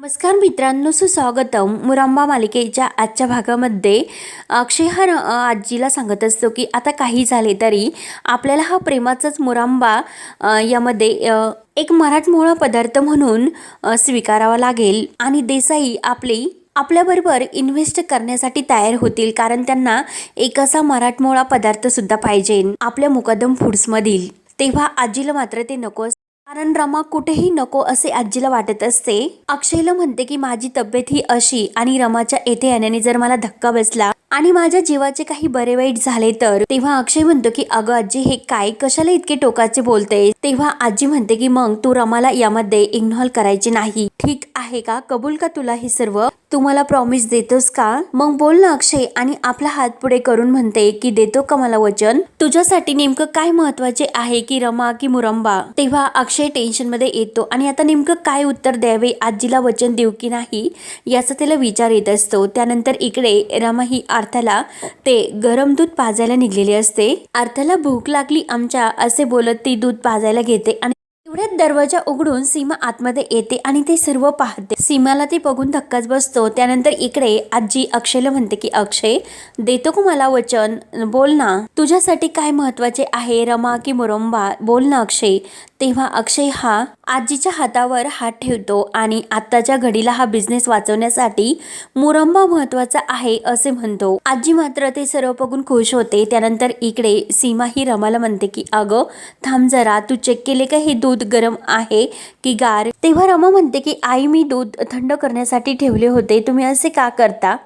नमस्कार मित्रांनो सुस्वागतम. मुरांबा मालिकेच्या आजच्या भागामध्ये अक्षय हा आजीला सांगत असतो की आता काही झाले तरी आपल्याला हा प्रेमाचाच मुरांबा यामध्ये एक मराठमोळा पदार्थ म्हणून स्वीकारावा लागेल आणि देसाई आपली आपल्याबरोबर इन्व्हेस्ट करण्यासाठी तयार होतील कारण त्यांना एक असा मराठमोळा पदार्थसुद्धा पाहिजे आपल्या मुकदम फूड्समधील. तेव्हा आजीला मात्र ते नको कारण रमा कुठेही नको असे आजीला वाटत असते. अक्षयला म्हणते की माझी तब्येत ही अशी आणि रमाच्या येथे येण्याने जर मला धक्का बसला आणि माझ्या जीवाचे काही बरे वाईट झाले तर? तेव्हा अक्षय म्हणतो की अगं आजी हे काय कशाला इतके टोकाचे बोलते तेव्हा आजी म्हणते की मग तू रमाला यामध्ये इग्नॉल करायची नाही. ठीक आहे का? कबूल का तुला हे सर्व? तू मला प्रॉमिस देतोस का? मग बोल ना अक्षय आणि आपला हात पुढे करून म्हणते की देतो का मला वचन? तुझ्यासाठी नेमकं काय महत्त्वाचे आहे की रमा की मुरंबा? तेव्हा अक्षय टेन्शनमध्ये येतो आणि आता नेमकं काय उत्तर द्यावे आजीला वचन देऊ की नाही याचा त्याला विचार येत असतो. त्यानंतर इकडे रमा ही अर्थाला ते गरम दूध पाजायला निघलेले असते. अर्थाला भूक लागली आमच्या असे बोलत ती दूध पाजायला घेते आणि एवढ्यात दरवाजा उघडून सीमा आतमध्ये येते आणि ते सर्व पाहते. सीमाला ते बघून धक्काच बसतो. त्यानंतर इकडे आजी अक्षयला म्हणते की अक्षय देतो का मला वचन? बोल ना. तुझ्यासाठी काय महत्त्वाचे आहे? रमा की मुरंबा? बोल ना अक्षय. तेव्हा अक्षय हा आजीच्या हातावर हात ठेवतो आणि आत्ताच्या घडीला हा बिझनेस वाचवण्यासाठी मुरंबा महत्त्वाचा आहे असे म्हणतो. आजी मात्र ते सर्व बघून खुश होते. त्यानंतर इकडे सीमा ही रमाला म्हणते की अगं थांब जरा. तू चेक केले का हे दूध गरम आहे की गार? तेव्हा रमा म्हणते की आई मी दूध थंड करण्यासाठी ठेवले होते. तुम्ही असे का करता?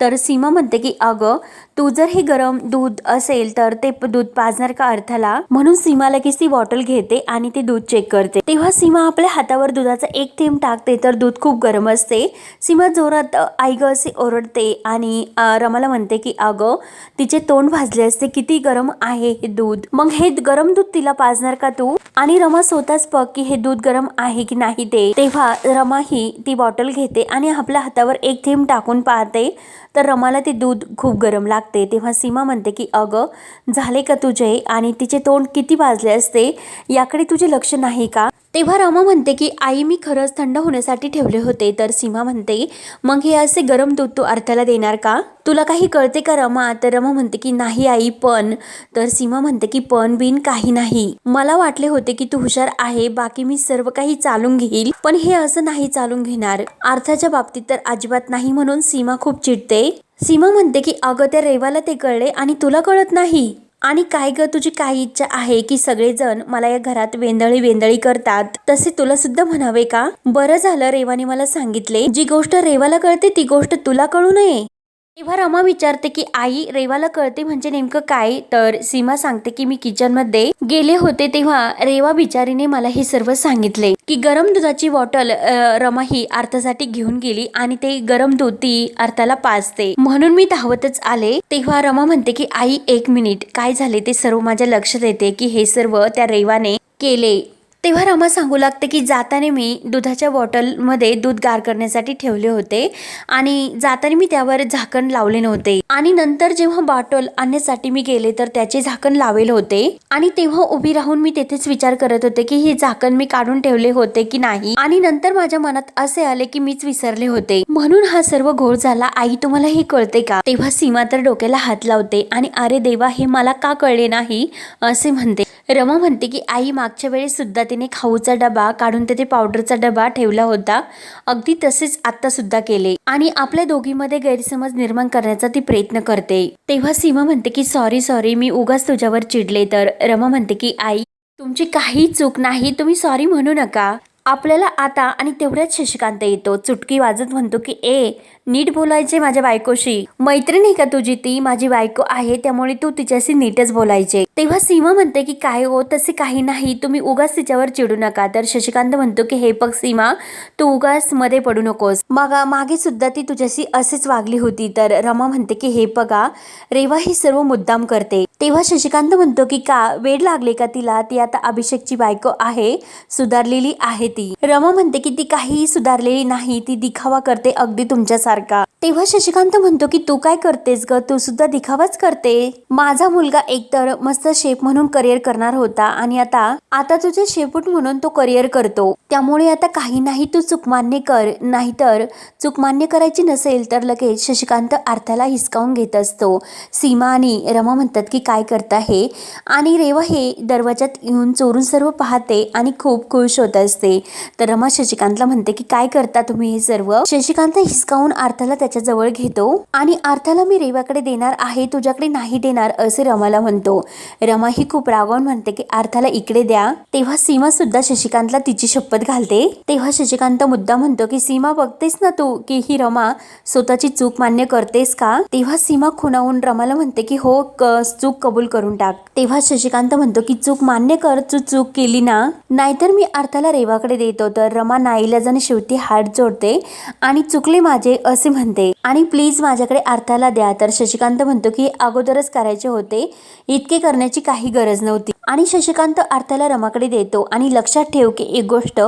तर सीमा म्हणते की अगं तू जर हे गरम दूध असेल तर ते दूध पाजणार का अर्थाला? म्हणून सीमा लगेच ती बॉटल घेते आणि ते दूध चेक करते. तेव्हा सीमा आपल्या हातावर दुधाचा एक थेंब टाकते तर दूध खूप गरम असते. सीमा जोरात आई ग असे ओरडते आणि रमाला म्हणते की अगं तिचे तोंड भाजले असते किती गरम आहे हे दूध. मग हे गरम दूध तिला पाजणार का तू? आणि रमा स्वतःच बघ की हे दूध गरम आहे की नाही ते. तेव्हा रमा ही ती बॉटल घेते आणि आपल्या हातावर एक थेंब टाकून पाहते. तर रमाला ते दूध खूप गरम लागते. तेव्हा सीमा म्हणते की अगं झाले का तुझे? आणि तिचे तोंड किती वाजले असते? याकडे तुझे लक्ष नाही का? तेव्हा रमा म्हणते की आई मी खरंच थंड होण्यासाठी ठेवले होते. तर सीमा म्हणते मग हे असे गरम दूध तू अर्थाला देणार का? तुला काही कळते का रमा? तर रमा म्हणते की नाही आई पण. तर सीमा म्हणते की पण बिन काही नाही. मला वाटले होते की तू हुशार आहे बाकी मी सर्व काही चालून घेईल पण हे असं नाही चालून घेणार. अर्थाच्या बाबतीत तर अजिबात नाही म्हणून सीमा खूप चिडते. सीमा म्हणते की अगं त्या रेवाला ते कळले आणि तुला कळत नाही. आणि काय ग तुझी काय इच्छा आहे की सगळेजण मला या घरात वेंदळी वेंदळी करतात? तसे तुला सुद्धा म्हणावे का? बरं झालं रेवाने मला सांगितले. जी गोष्ट रेवाला कळते ती गोष्ट तुला कळू नये. तेव्हा रमा विचारते की आई रेवाला कळते म्हणजे नेमकं काय? तर सीमा सांगते की मी किचनमध्ये गेले होते तेव्हा रेवा बिचारीने मला हे सर्व सांगितले की गरम दुधाची बॉटल रमा ही अर्थासाठी घेऊन गेली आणि ते गरम दूध ती अर्थाला पाजते. म्हणून मी धावतच आले. तेव्हा रमा म्हणते की आई एक मिनिट. काय झाले ते सर्व माझ्या लक्षात येते की हे सर्व त्या रेवाने केले तेव्हा रमा सांगू लागते की जाताना मी दुधाच्या बॉटलमध्ये दूध गार करण्यासाठी ठेवले होते आणि जाताना मी त्यावर झाकण लावले नव्हते. आणि नंतर जेव्हा बॉटल आणण्यासाठी मी गेले तर त्याचे झाकण लावेल होते. आणि तेव्हा उभी राहून मी तेथेच विचार करत होते की हे झाकण मी काढून ठेवले होते की नाही. आणि नंतर माझ्या मनात असे आले की मीच विसरले होते. म्हणून हा सर्व घोळ झाला. आई तुम्हाला हे कळते का? तेव्हा सीमा तर डोक्याला हात लावते आणि अरे देवा हे मला का कळले नाही? असे म्हणते. रमा म्हणते की आई मागच्या वेळेस सुद्धा तिने खाऊचा डबा काढून तिथे पावडरचा डबा ठेवला होता. अगदी तसेच आता सुद्धा केले. आणि आपल्या दोघीमध्ये गैरसमज निर्माण करण्याचा ती प्रयत्न करते. तेव्हा सीमा म्हणते की सॉरी सॉरी मी उगाच तुझ्यावर चिडले तर. रमा म्हणते की आई तुमची काही चूक नाही. तुम्ही सॉरी म्हणू नका. आपल्याला आता आणि तेवढ्याच शशिकांत येतो. चुटकी वाजत म्हणतो की ए नीट बोलायचे माझ्या बायकोशी. मैत्रीण आहे का तुझी? ती माझी बायको आहे त्यामुळे तू तिच्याशी नीटच बोलायचे. तेव्हा सीमा म्हणते की काय हो तसे काही नाही. तुम्ही उगाच तिच्यावर चिडू नका. तर शशिकांत म्हणतो की हे बघ सीमा तू उगाच मध्ये पडू नकोस. मग मागे सुद्धा ती तुझ्याशी असेच वागली होती. तर रमा म्हणते की हे बघा रेवा ही सर्व मुद्दाम करते. तेव्हा शशिकांत म्हणतो की का वेळ लागले का तिला? ती आता अभिषेकची बायको आहे सुधारलेली आहे ती. रमा म्हणते की ती काहीही सुधारलेली नाही. ती दिखावा करते अगदी zarca तेव्हा शशिकांत म्हणतो की तू काय करतेस ग? तू सुद्धा दिखावाच करते. माझा मुलगा एकतर मस्त शेफ म्हणून करिअर करणार होता आणि आता आता तुझे शेपूट म्हणून तो करिअर करतो. त्यामुळे आता काही नाही तू चूक मान्य कर. नाहीतर चूक मान्य करायची नसेल तर लगेच शशिकांत अर्थाला हिसकावून घेत असतो. सीमा आणि रमा म्हणतात की काय करता हे? आणि रेवा हे दरवाजात येऊन चोरून सर्व पाहते आणि खूप खुश होत असते. तर रमा शशिकांतला म्हणते की काय करता तुम्ही हे सर्व? शशिकांत हिसकावून अर्थाला त्याच्या जवळ घेतो. आणि अर्थाला मी रेवाकडे देणार आहे तुझ्याकडे नाही देणार असे रमाला म्हणतो. रमा ही खूप रागावून म्हणते की अर्थाला इकडे द्या. तेव्हा सीमा सुद्धा शशिकांतला तिची शपथ घालते. तेव्हा शशिकांत मुद्दा म्हणतो की सीमा बघतेस ना तू की ही रमा स्वतःची चूक मान्य करतेस का? तेव्हा सीमा खुणावून रमाला म्हणते की हो चूक कबूल करून टाक. तेव्हा शशिकांत म्हणतो की चूक मान्य कर तू चूक केली ना. नाहीतर मी अर्थाला रेवाकडे देतो. तर रमा नाईलाजाने शेवटी हात जोडते आणि चुकले माझे असे म्हणते. आणि प्लीज माझ्याकडे अर्थाला द्या. तर शशिकांत म्हणतो की अगोदरच करायचे होते. इतके करण्याची काही गरज नव्हती. आणि शशिकांत अर्थाला रमाकडे देतो. आणि लक्षात ठेव की एक गोष्ट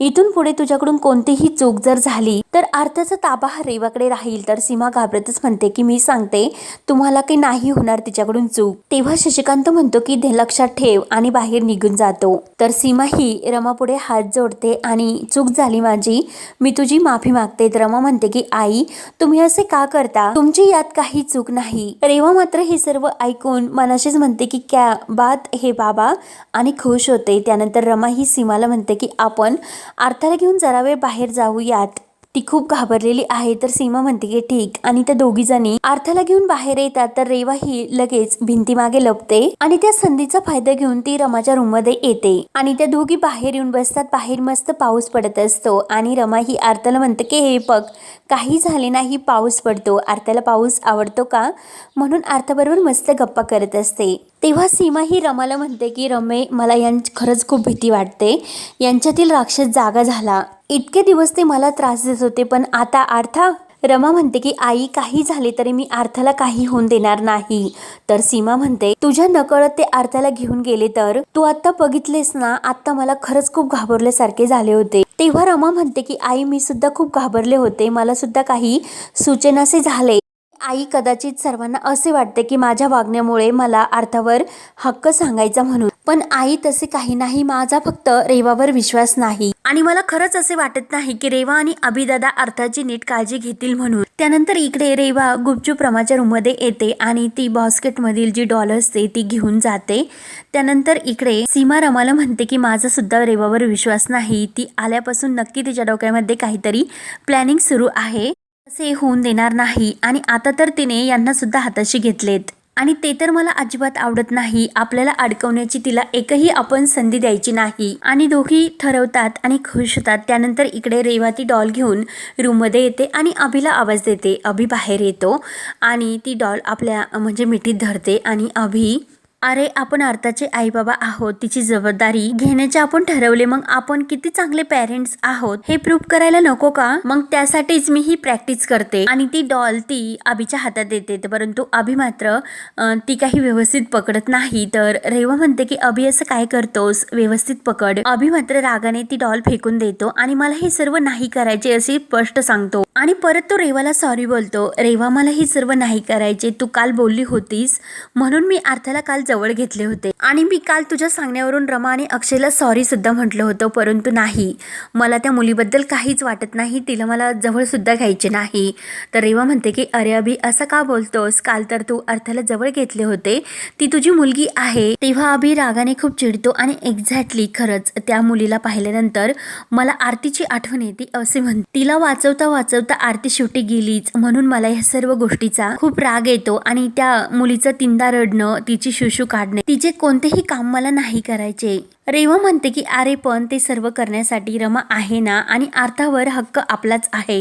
इथून पुढे तुझ्याकडून कोणतीही चूक जर झाली तर अर्थाचा ताबा हा रेवाकडे राहील. तर सीमा घाबरतच म्हणते की मी सांगते तुम्हाला काही नाही होणार तिच्याकडून चूक. तेव्हा शशिकांत म्हणतो की लक्षात ठेव आणि बाहेर निघून जातो. तर सीमा ही रमापुढे हात जोडते आणि चूक झाली माझी मी तुझी माफी मागते. रमा म्हणते की आई तुम्ही असे का करता? तुमची यात काही चूक नाही. रेवा मात्र हे सर्व ऐकून मनाशीच म्हणते की क्या बात हे बाबा आणि खुश होते. त्यानंतर रमा ही सीमाला म्हणते की आपण आर्थाला घेऊन जरा वेळ बाहेर जाऊयात. ती खूप घाबरलेली आहे. तर सीमा म्हणते की ठीक. आणि त्या दोघी जणी अर्थाला घेऊन बाहेर येतात. तर रेवा ही लगेच भिंती मागे लपते आणि त्या संधीचा फायदा घेऊन ती रमाच्या रूममध्ये येते. आणि त्या दोघी बाहेर येऊन बसतात. बाहेर मस्त पाऊस पडत असतो आणि रमा ही आर्थाला म्हणते की हे बघ काही झाले नाही पाऊस पडतो. आर्थाला पाऊस आवडतो का? म्हणून आर्थाबरोबर मस्त गप्पा करत असते. तेव्हा सीमा ही रमाला म्हणते की रमे मला यांची खरंच खूप भीती वाटते. यांच्यातील राक्षस जागा झाला. इतके दिवस ते मला त्रास देत होते पण आता आर्था रमा म्हणते की आई काही झाले तरी मी अर्थाला काही होऊन देणार नाही. तर सीमा म्हणते तुझ्या नकळत ते अर्थाला घेऊन गेले तर? तू आता बघितलेस ना आता मला खरंच खूप घाबरल्यासारखे झाले होते. तेव्हा रमा म्हणते की आई मी सुद्धा खूप घाबरले होते. मला सुद्धा काही सूचनासे झाले. आई कदाचित सर्वांना असे वाटते की माझ्या वागण्यामुळे मला अर्थावर हक्क सांगायचा म्हणून. पण आई तसे काही नाही माझा फक्त रेवावर विश्वास नाही. आणि मला खरंच असे वाटत नाही की रेवा आणि अभिदादा अर्थाची नीट काळजी घेतील म्हणून. त्यानंतर इकडे रेवा गुपचूप रमाच्या रूममध्ये येते आणि ती बॉस्केटमधील जी डॉल असते ती घेऊन जाते. त्यानंतर इकडे सीमा रमाला म्हणते की माझा सुद्धा रेवावर विश्वास नाही. ती आल्यापासून नक्की तिच्या डोक्यामध्ये काहीतरी प्लॅनिंग सुरू आहे. असे होऊन देणार नाही. आणि आता तर तिने यांनासुद्धा हाताशी घेतलेत. आणि ते तर मला अजिबात आवडत नाही. आपल्याला अडकवण्याची तिला एकही आपण संधी द्यायची नाही. आणि दोघी ठरवतात आणि खुश होतात. त्यानंतर इकडे रेवा ती डॉल घेऊन रूममध्ये येते आणि अभिला आवाज देते. अभि बाहेर येतो. आणि ती डॉल आपल्या म्हणजे मिठीत धरते. आणि अभि अरे आपण अर्थाचे आई बाबा आहोत. तिची जबाबदारी घेण्याचे आपण ठरवले. मग आपण किती चांगले पेरेंट्स आहोत हे प्रूव्ह करायला नको का? मग त्यासाठीच मी ही प्रॅक्टिस करते. आणि ती डॉल ती अभिच्या हातात देते. परंतु अभि मात्र ती काही व्यवस्थित पकडत नाही. तर रेवा म्हणते की अभि असं काय करतोस? व्यवस्थित पकड. अभि मात्र रागाने ती डॉल फेकून देतो आणि मला हे सर्व नाही करायचे असे स्पष्ट सांगतो. आणि परत तो रेवाला सॉरी बोलतो. रेवा मला हे सर्व नाही करायचे. तू काल बोलली होतीस. म्हणून मी अर्थाला काल जवळ घेतले होते. आणि मी काल तुझ्या सांगण्यावरून रमा आणि अक्षयला सॉरी सुद्धा म्हटलं होतं परंतु नाही. मला त्या मुलीबद्दल काहीच वाटत नाही. तिला मला जवळ सुद्धा घ्यायचे नाही. तर रेवा म्हणते की अरे अभि असं का बोलतोस? काल तर तू अर्थाला जवळ घेतले होते. ती तुझी मुलगी आहे. तेव्हा अभि रागाने खूप चिडतो आणि एक्झॅक्टली खरंच त्या मुलीला पाहिल्यानंतर मला आरतीची आठवण येते असे म्हणते. तिला वाचवता वाचवता आरती शेवटी गेलीच. म्हणून मला या सर्व गोष्टीचा खूप राग येतो आणि त्या मुलीचं तीनदा रडणं तिची शुशू काढणे तिचे कोणतेही काम मला नाही करायचे. रेवा म्हणते की अरे पण ते सर्व करण्यासाठी रमा आहे ना? आणि अर्थावर हक्क आपलाच आहे.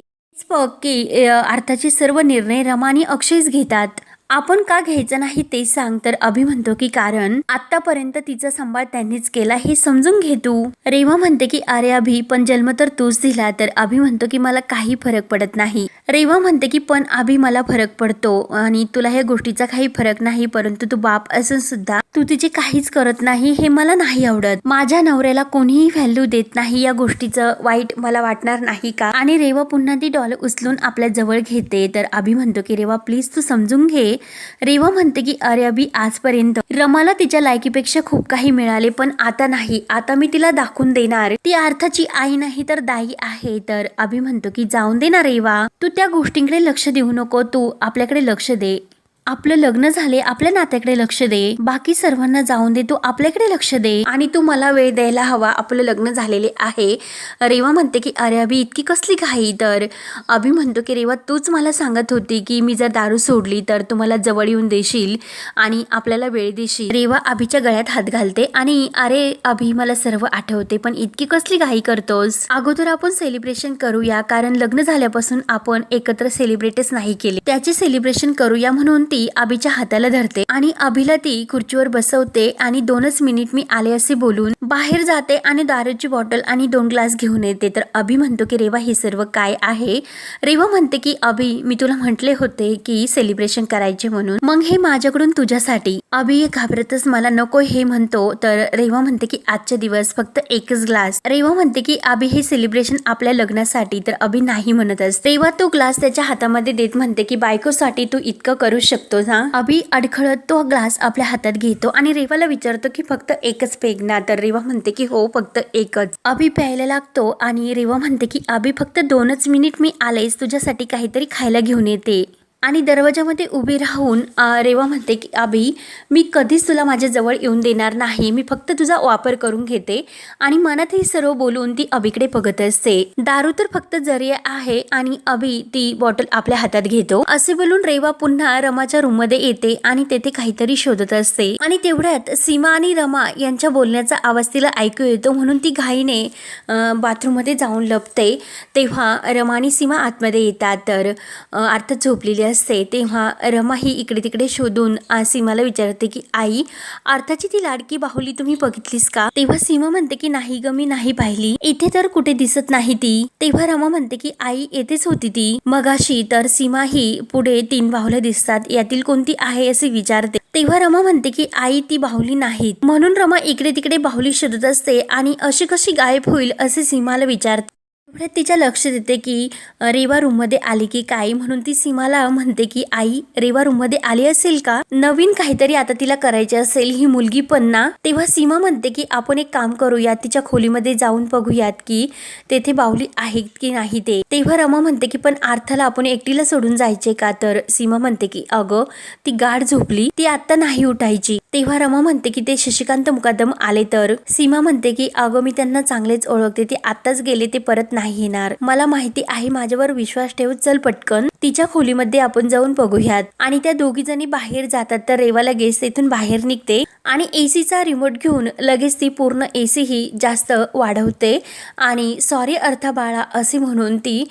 की अर्थाचे सर्व निर्णय रमा आणि अक्षयच घेतात. आपण का घ्यायचं नाही ते सांग. तर अभि म्हणतो की कारण आतापर्यंत तिचा सांभाळ त्यांनीच केला हे समजून घे तू. रेवा म्हणते की अरे अभि पण जन्म तर तूच दिला. तर अभि म्हणतो की मला काही फरक पडत नाही. रेवा म्हणते की पण अभि मला फरक पडतो आणि तुला ह्या गोष्टीचा काही फरक नाही परंतु तू बाप असून सुद्धा तू तिचे काहीच करत नाही हे मला नाही आवडत. माझ्या नवऱ्याला कोणीही व्हॅल्यू देत नाही या गोष्टीचं वाईट मला वाटणार नाही का? आणि रेवा पुन्हा ती डॉल उचलून आपल्या जवळ घेते. तर अभि म्हणतो की रेवा प्लीज तू समजून घे. रेवा म्हणते की अरे अभि आजपर्यंत रमाला तिच्या लायकीपेक्षा खूप काही मिळाले पण आता नाही. आता मी तिला दाखवून देणार. ती अर्थाची आई नाही तर दाई आहे. तर अभि म्हणतो की जाऊन दे ना रेवा. तू त्या गोष्टींकडे लक्ष देऊ नको. तू आपल्याकडे लक्ष दे. आपलं लग्न झाले आपल्या नात्याकडे लक्ष दे. बाकी सर्वांना जाऊन दे तू आपल्याकडे लक्ष दे. आणि तू मला वेळ द्यायला हवा आपलं लग्न झालेले आहे. रेवा म्हणते की अरे अभि इतकी कसली घाई तर? अभि म्हणतो की रेवा तूच मला सांगत होती की मी जर दारू सोडली तर तू मला जवळ येऊन देशील आणि आपल्याला वेळ देशील. रेवा अभिच्या गळ्यात हात घालते आणि अरे अभि मला सर्व आठवते पण इतकी कसली घाई करतोस? अगोदर आपण सेलिब्रेशन करूया कारण लग्न झाल्यापासून आपण एकत्र सेलिब्रेटच नाही केले. त्याचे सेलिब्रेशन करूया म्हणून ती अभिच्या हाताला धरते आणि अभिला ती खुर्चीवर बसवते आणि दोनच मिनिट मी आले असे बोलून बाहेर जाते आणि दारूची बॉटल आणि दोन ग्लास घेऊन येते. तर अभि म्हणतो की रेवा हे सर्व काय आहे? रेवा म्हणते की अभि मी तुला म्हटले होते की सेलिब्रेशन करायचे म्हणून. मग हे माझ्याकडून तुझ्यासाठी. अभि घाबरतच मला नको हे म्हणतो. तर रेवा म्हणते की आजच्या दिवस फक्त एकच ग्लास. रेवा म्हणते की अभि हे सेलिब्रेशन आपल्या लग्नासाठी. तर अभि नाही म्हणत असते. रेवा तो ग्लास त्याच्या हातामध्ये देत म्हणते की बायकोसाठी तू इतकं करू शकतो ना? अभि अडखळत तो ग्लास आपल्या हातात घेतो आणि रेवाला विचारतो की फक्त एकच पेग ना. तर रेवा म्हणते की हो फक्त एकच. अभि प्यायला लागतो आणि रेवा म्हणते की अभि फक्त दोनच मिनिट मी आलेच. तुझ्यासाठी काहीतरी खायला घेऊन येते. आणि दरवाजामध्ये उभी राहून रेवा म्हणते की आबी मी कधीच तुला माझ्या जवळ येऊन देणार नाही. मी फक्त तुझा वापर करून घेते. आणि मनात हे सर्व बोलून ती अबीकडे बघत असते. दारू तर फक्त जरिया आहे आणि अभि ती बॉटल आपल्या हातात घेतो. असे बोलून रेवा पुन्हा रमाच्या रूममध्ये येते आणि तेथे काहीतरी शोधत असते. आणि तेवढ्यात सीमा आणि रमा यांच्या बोलण्याचा आवाज तिला ऐकू येतो म्हणून ती घाईने बाथरूममध्ये जाऊन लपते. तेव्हा रमा आणि सीमा आतमध्ये येतात तर अर्थात झोपलेली असते तेव्हा रमा ही इकडे तिकडे शोधून सीमाला विचारते की आई अर्थाची ती लाडकी बाहुली तुम्ही बघितलीस का? तेव्हा सीमा म्हणते की नाही ग मी नाही पाहिली. इथे तर कुठे दिसत नाही ती. तेव्हा रमा म्हणते की आई येथेच होती ती. मगाशी तर सीमा ही पुढे तीन बाहुल्या दिसतात यातील कोणती आहे असे विचारते. तेव्हा रमा म्हणते की आई ती बाहुली नाहीत. म्हणून रमा इकडे तिकडे बाहुली शोधत असते आणि अशी कशी गायब होईल असे सीमाला विचारते. तेवढ्यात तिच्या लक्ष देते की रेवा रूममध्ये आली की काय? म्हणून ती सीमाला म्हणते की आई रेवा रूममध्ये आली असेल का? नवीन काहीतरी आता तिला करायचे असेल. ही मुलगी पण ना? तेव्हा सीमा म्हणते की आपण एक काम करूयात. तिच्या खोलीमध्ये जाऊन बघूयात की तेथे बाहुली आहे की नाही ते. तेव्हा रमा म्हणते की पण आर्थला आपण एकटीला सोडून जायचे का? तर सीमा म्हणते की अगं ती गाढ झोपली. ती आता नाही उठायची. तेव्हा रमा म्हणते की ते शशिकांत मुकादम आले तर? सीमा म्हणते की अगं मी त्यांना चांगलेच ओळखते. ते आताच गेले ते परत नाही येणार. मला माहिती आहे माझ्यावर विश्वास ठेव चल पटकन. तिच्या खोलीमध्ये आपण जाऊन बघूयात. आणि त्या दोघी जणी बाहेर जातात. तर रेवा लगेच तेथून बाहेर निघते आणि एसीचा रिमोट घेऊन लगेच ती पूर्ण एसी ही जास्त वाढवते. आणि सॉरी अर्था बाळा असे म्हणून ती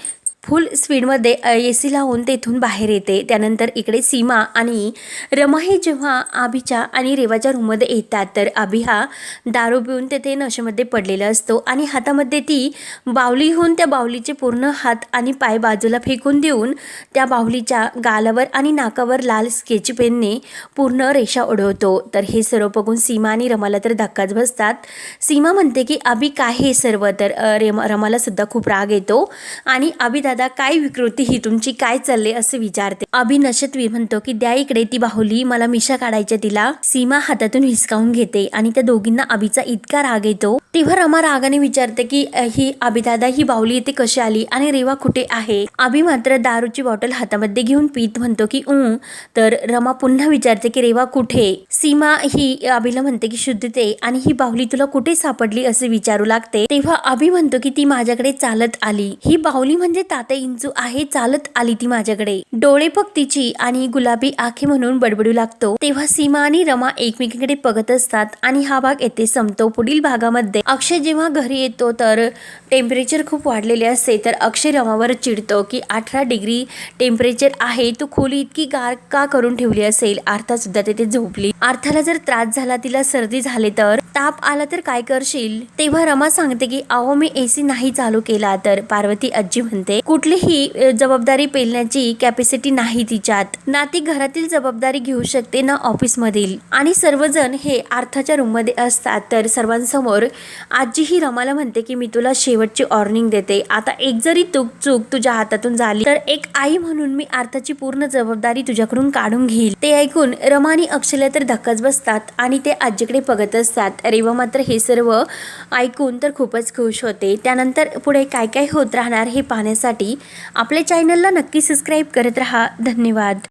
फुल स्पीडमध्ये ए सी लावून तेथून बाहेर येते. त्यानंतर इकडे सीमा आणि रमा हे जेव्हा आभीच्या आणि रेवाच्या रूममध्ये येतात तर आभी हा दारू पिऊन तेथे नशेमध्ये पडलेला असतो आणि हातामध्ये ती बावली होऊन त्या बावलीचे पूर्ण हात आणि पाय बाजूला फेकून देऊन त्या बाहुलीच्या गालावर आणि नाकावर लाल स्केच पेनने पूर्ण रेषा उडवतो तर हे सर्व बघून सीमा आणि रमाला तर धक्काच बसतात. सीमा म्हणते की अभि काय हे सर्व? तर रेमा रमालासुद्धा खूप राग येतो आणि आभी दादा काय विकृती ही? तुमची काय चालले असे विचारते. अभि नशतवी म्हणतो की द्या इकडे ती बाहुली मला मिशा काढायच्या तिला. सीमा हातातून हिसकावून घेते आणि त्या दोघींना अभिचा इतका राग येतो. तेव्हा रमा रागाने विचारते की ही अभिदादा ही बाहुली इथे कशी आली आणि रेवा कुठे आहे? अभि मात्र दारूची बॉटल हातामध्ये घेऊन पीत म्हणतो की उ तर रमा पुन्हा विचारते की रेवा कुठे? सीमा ही अभिला म्हणते की शुद्धते आणि ही बाहुली तुला कुठे सापडली? असे विचारू लागते. तेव्हा अभि म्हणतो की ती माझ्याकडे चालत आली. ही बाहुली म्हणजे सात इंचू आहे चालत आली ती माझ्याकडे. डोळे बघ तिची आणि गुलाबी आखे म्हणून बडबडू लागतो. तेव्हा सीमा आणि रमा एकमेकीकडे बघत असतात आणि हा भाग येथे संपतो. पुढील भागामध्ये अक्षय जेव्हा घरी येतो तर टेम्परेचर खूप वाढलेले असते तर अक्षय रमावर चिडतो की अठरा डिग्री टेम्परेचर आहे तू खोली इतकी गार का करून ठेवली असेल? आर्था सुद्धा तिथे झोपली. आर्थाला जर त्रास झाला तिला सर्दी झाली तर? ताप आला तर काय करशील? तेव्हा रमा सांगते की अहो मी एसी नाही चालू केला. तर पार्वती आजी म्हणते कुठलीही जबाबदारी पेलण्याची कॅपॅसिटी नाही तिच्यात. ना ती घरातील जबाबदारी घेऊ शकते ना ऑफिसमधील. आणि सर्वजण हे अर्थाच्या रूममध्ये असतात. तर सर्वांसमोर आजी ही रमाला म्हणते की मी तुला शेवटची वॉर्निंग देते. आता एक जरी तूक चूक तुझ्या हातातून झाली तर एक आई म्हणून मी अर्थाची पूर्ण जबाबदारी तुझ्याकडून काढून घेईल. ते ऐकून रमा आणि अक्षयला तर धक्काच बसतात आणि ते आजीकडे बघत असतात. रेवा मात्र हे सर्व ऐकून तर खूपच खुश होते. त्यानंतर पुढे काय काय होत राहणार हे पाहण्यासाठी पाहण्यासाठी आपल्या चॅनलला नक्की सबस्क्राईब करत रहा. धन्यवाद.